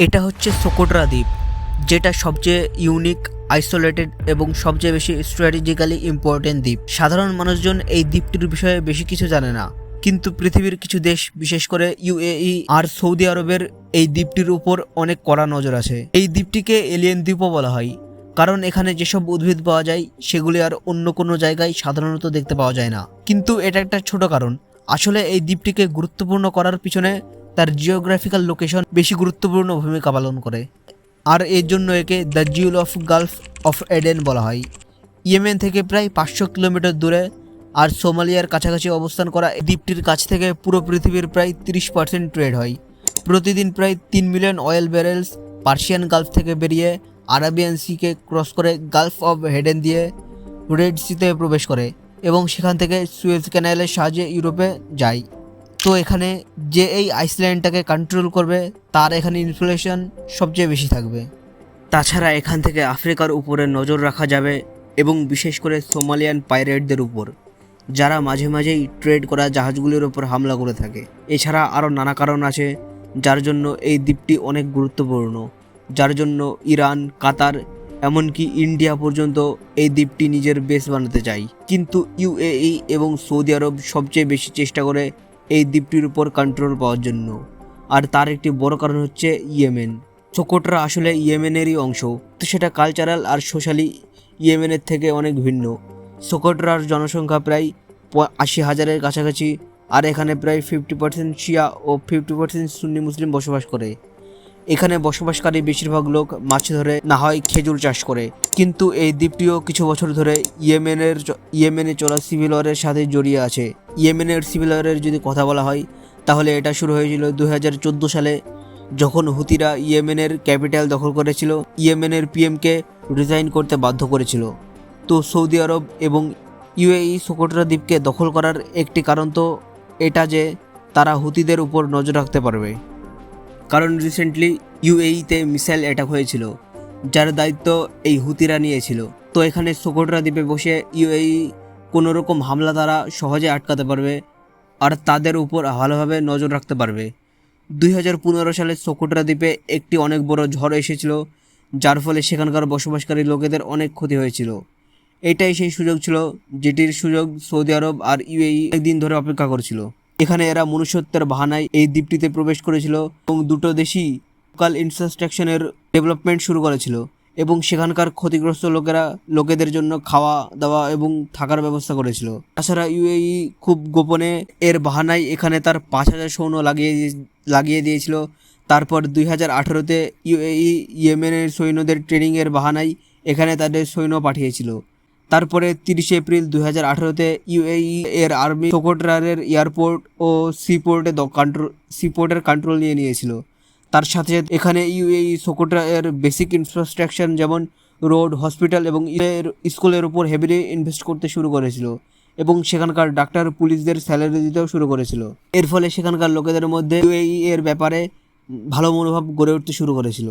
এটা হচ্ছে সোকোটরা দ্বীপ, যেটা সবচেয়ে ইউনিক আইসোলেটেড এবং সবচেয়ে বেশি স্ট্র্যাটেজিক্যালি ইম্পর্টেন্ট দ্বীপ। সাধারণ মানুষজন এই দ্বীপটির বিষয়ে বেশি কিছু জানে না, কিন্তু পৃথিবীর কিছু দেশ, বিশেষ করে ইউএই আর সৌদি আরবের এই দ্বীপটির উপর অনেক কড়া নজর আছে। এই দ্বীপটিকে এলিয়েন দ্বীপও বলা হয়, কারণ এখানে যেসব উদ্ভিদ পাওয়া যায়, সেগুলি আর অন্য কোনো জায়গায় সাধারণত দেখতে পাওয়া যায় না। কিন্তু এটা একটা ছোট কারণ, আসলে এই দ্বীপটিকে গুরুত্বপূর্ণ করার পিছনে তার জিওগ্রাফিক্যাল লোকেশন বেশি গুরুত্বপূর্ণ ভূমিকা পালন করে। আর এর জন্য একে the jewel of gulf of Aden বলা হয়। ইয়েমেন থেকে প্রায় পাঁচশো কিলোমিটার দূরে আর সোমালিয়ার কাছাকাছি অবস্থান করা দ্বীপটির কাছ থেকে পুরো পৃথিবীর প্রায় তিরিশ পার্সেন্ট ট্রেড হয়। প্রতিদিন প্রায় তিন million oil barrels Persian gulf থেকে বেরিয়ে আরাবিয়ান সিকে ক্রস করে গালফ অফ হেডেন দিয়ে রেড সিতে প্রবেশ করে এবং সেখান থেকে সুয়েজ ক্যানেলের সাহায্যে ইউরোপে যায়। তো এখানে যে এই আইসল্যান্ডটাকে কন্ট্রোল করবে, তার এখানে ইনফ্লেশন সবচেয়ে বেশি থাকবে। তাছাড়া এখান থেকে আফ্রিকার উপরে নজর রাখা যাবে এবং বিশেষ করে সোমালিয়ান পাইরেটদের উপর, যারা মাঝে মাঝেই ট্রেড করা জাহাজগুলির ওপর হামলা করে থাকে। এছাড়া আরও নানা কারণ আছে, যার জন্য এই দ্বীপটি অনেক গুরুত্বপূর্ণ। যার জন্য ইরান, কাতার, এমনকি ইন্ডিয়া পর্যন্ত এই দ্বীপটি নিজের বেস বানাতে চায়। কিন্তু ইউএই এবং সৌদি আরব সবচেয়ে বেশি চেষ্টা করে এই দ্বীপটির উপর কন্ট্রোল পাওয়ার জন্য। আর তার একটি বড় কারণ হচ্ছে ইয়েমেন। সোকোটরা আসলে ইয়েমেনেরই অংশ। তো সেটা কালচারাল আর সোশ্যালি ইয়েমেনের থেকে অনেক ভিন্ন। সোকোটরার জনসংখ্যা প্রায় আশি হাজারের কাছাকাছি, আর এখানে প্রায় ফিফটি পার্সেন্ট শিয়া ও ফিফটি পার্সেন্ট সুন্নি মুসলিম বসবাস করে। এখানে বসবাসকারী বেশিরভাগ লোক মাছ ধরে, না হয় খেজুর চাষ করে। কিন্তু এই দ্বীপটিও কিছু বছর ধরে ইয়েমেনের ইয়েমেনে চলা সিভিল ওয়ারের সাথে জড়িয়ে আছে। ইয়েমেনের সিভিল ওয়ারের যদি কথা বলা হয়, তাহলে এটা শুরু হয়েছিল দু হাজার চোদ্দ সালে, যখন হুতিরা ইয়েমেনের ক্যাপিটাল দখল করেছিল, ইয়েমেনের পিএমকে রিজাইন করতে বাধ্য করেছিল। তো সৌদি আরব এবং ইউএই সোকোটরা দ্বীপকে দখল করার একটি কারণ তো এটা যে, তারা হুতিদের উপর নজর রাখতে পারবে। কারণ রিসেন্টলি ইউএইতে মিসাইল অ্যাটাক হয়েছিল, যার দায়িত্ব এই হুতিরা নিয়েছিল। তো এখানে সোকোটরা দ্বীপে বসে ইউএই কোনো রকম হামলা তারা সহজে আটকাতে পারবে, আর তাদের উপর ভালোভাবে নজর রাখতে পারবে। দুই হাজার পনেরো সালে সোকোটরা দ্বীপে একটি অনেক বড় ঝড় এসেছিল, যার ফলে সেখানকার বসবাসকারী লোকেদের অনেক ক্ষতি হয়েছিল। এটাই সেই সুযোগ ছিল, যেটির সুযোগ সৌদি আরব আর ইউএই একদিন ধরে অপেক্ষা করছিল। এখানে এরা মনুষ্যত্বের বাহানায় এই দ্বীপটিতে প্রবেশ করেছিল এবং দুটো দেশই লোকাল ইনফ্রাস্ট্রাকচারের ডেভেলপমেন্ট শুরু করেছিল এবং সেখানকার ক্ষতিগ্রস্ত লোকেরা, লোকেদের জন্য খাওয়া, দাওয়া এবং থাকার ব্যবস্থা করেছিল। তাছাড়া ইউএই খুব গোপনে এর বাহানায় এখানে তার পাঁচ হাজার সৈন্য লাগিয়ে লাগিয়ে দিয়েছিল। তারপর দুই হাজার আঠেরোতে ইউএই ইয়েমেনের সৈন্যদের ট্রেনিংয়ের বাহানায় এখানে তাদের সৈন্য পাঠিয়েছিল। তারপরে তিরিশে এপ্রিল দুই হাজার আঠারোতে ইউএই এর আর্মি সোকোটরারের এয়ারপোর্ট ও সিপোর্টে কন্ট্রোল সিপোর্টের কন্ট্রোল নিয়ে নিয়েছিল। তার সাথে সাথে এখানে ইউএই সোকোটরা বেসিক ইনফ্রাস্ট্রাকচার যেমন রোড হসপিটাল এবং স্কুলের উপর হেভিলি ইনভেস্ট করতে শুরু করেছিল এবং সেখানকার ডাক্তার পুলিশদের স্যালারি দিতেও শুরু করেছিল। এর ফলে সেখানকার লোকেদের মধ্যে ইউএই এর ব্যাপারে ভালো মনোভাব গড়ে উঠতে শুরু করেছিল।